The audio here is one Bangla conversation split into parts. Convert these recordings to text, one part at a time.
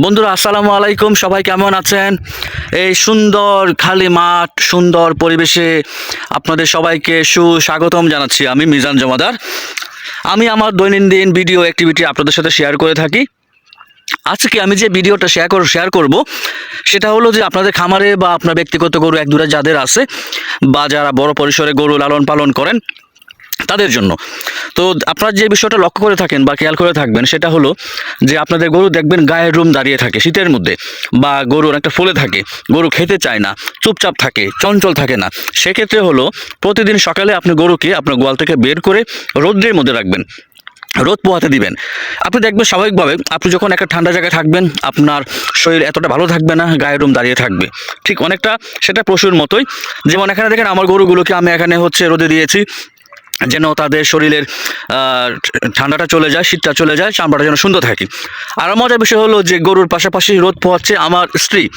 বন্ধুরা, আসসালামু আলাইকুম। সবাই কেমন আছেন? এই সুন্দর খালি মাঠ, সুন্দর পরিবেশে আপনাদের সবাইকে সুস্বাগতম জানাচ্ছি আমি মিজান জমাদার। আমি আমার দৈনন্দিন ভিডিও অ্যাক্টিভিটি আপনাদের সাথে শেয়ার করে থাকি। আজকে আমি যে ভিডিওটা শেয়ার করব শেয়ার করব, সেটা হলো যে আপনাদের খামারে বা আপনার ব্যক্তিগত গরু এক দুটা যাদের আছে বা যারা বড় পরিসরে গরু লালন পালন করেন তাদের জন্য। তো আপনারা যে বিষয়টা লক্ষ্য করে থাকেন বা খেয়াল করে থাকবেন, সেটা হলো যে আপনাদের গরু দেখবেন গায়ের রুম দাঁড়িয়ে থাকে শীতের মধ্যে বা গরু অনেকটা ফুলে থাকে, গরু খেতে চায় না, চুপচাপ থাকে, চঞ্চল থাকে না। সেক্ষেত্রে হলো প্রতিদিন সকালে আপনি গরুকে আপনার গোয়াল থেকে বের করে রৌদ্রের মধ্যে রাখবেন, রোদ পোহাতে দিবেন। আপনি দেখবেন স্বাভাবিকভাবে আপনি যখন একটা ঠান্ডা জায়গায় থাকবেন, আপনার শরীর এতটা ভালো থাকবে না গায়ের রুম দাঁড়িয়ে থাকবে। ঠিক অনেকটা সেটা পশুর মতোই। যেমন এখানে দেখেন আমার গরুগুলোকে আমি এখানে হচ্ছে রোদে দিয়েছি। যেন তাদের শরীরের ঠান্ডাটা চলে যায়, শীতটা চলে যায়, চামড়াটা যেন সুন্দর থাকে। আর মজার বিষয় হলো যে গরুর পাশাপাশি রোদ পোহাচ্ছে আমার স্ত্রী।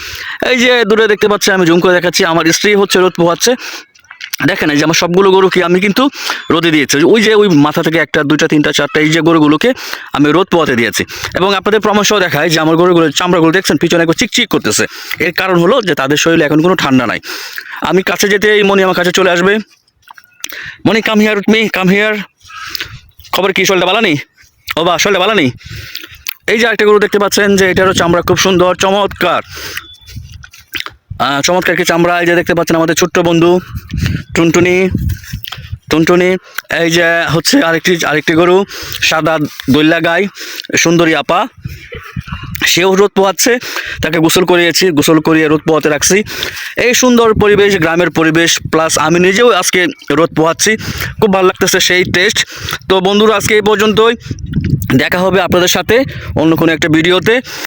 এই যে দূরে দেখতে পাচ্ছি আমি জুম করে দেখাচ্ছি, আমার স্ত্রী হচ্ছে রোদ পোহাচ্ছে। দেখেন এই যে আমার সবগুলো গরুকে আমি কিন্তু রোদে দিয়েছি। ওই যে ওই মাথা থেকে একটা, দুইটা, তিনটা, চারটা, এই যে গরুগুলোকে আমি রোদ পোয়াতে দিয়েছি। এবং আপনাদের পরামর্শ দেখায় যে আমার গরুগুলো, চামড়াগুলো দেখছেন, পিছনে চিকচিক করতেছে। এর কারণ হলো যে তাদের শরীরে এখন কোনো ঠান্ডা নাই। আমি কাছে যেতে এই মনি আমার কাছে চলে আসবে। Money come here with me come here খবর কি, শোলটা ভালো নেই? ও বা, শোলটা ভালো নেই? এই যে আরেকটা গরু দেখতে পাচ্ছেন যে এটারও চামড়া, খুব সুন্দর, চমৎকার। চমৎকার কি চামড়া? এই যে দেখতে পাচ্ছেন আমাদের ছোট্ট বন্ধু টুনটুনি। টুনটুনি, এই যে হচ্ছে আরেকটি আরেকটি গরু, সাদা দৈল্লা গাই, সুন্দরী আপা। সেও রোদ পোহাচ্ছে, তাকে গোসল করিয়েছি, গোসল করিয়ে রোদ পোহাতে রাখছি। এই সুন্দর পরিবেশ, গ্রামের পরিবেশ প্লাস আমি নিজেও আজকে রোদ পোহাচ্ছি। খুব ভালো লাগতেছে সেই টেস্ট তো বন্ধুরা, আজকে এই পর্যন্তই। দেখা হবে আপনাদের সাথে অন্য কোনো একটা ভিডিওতে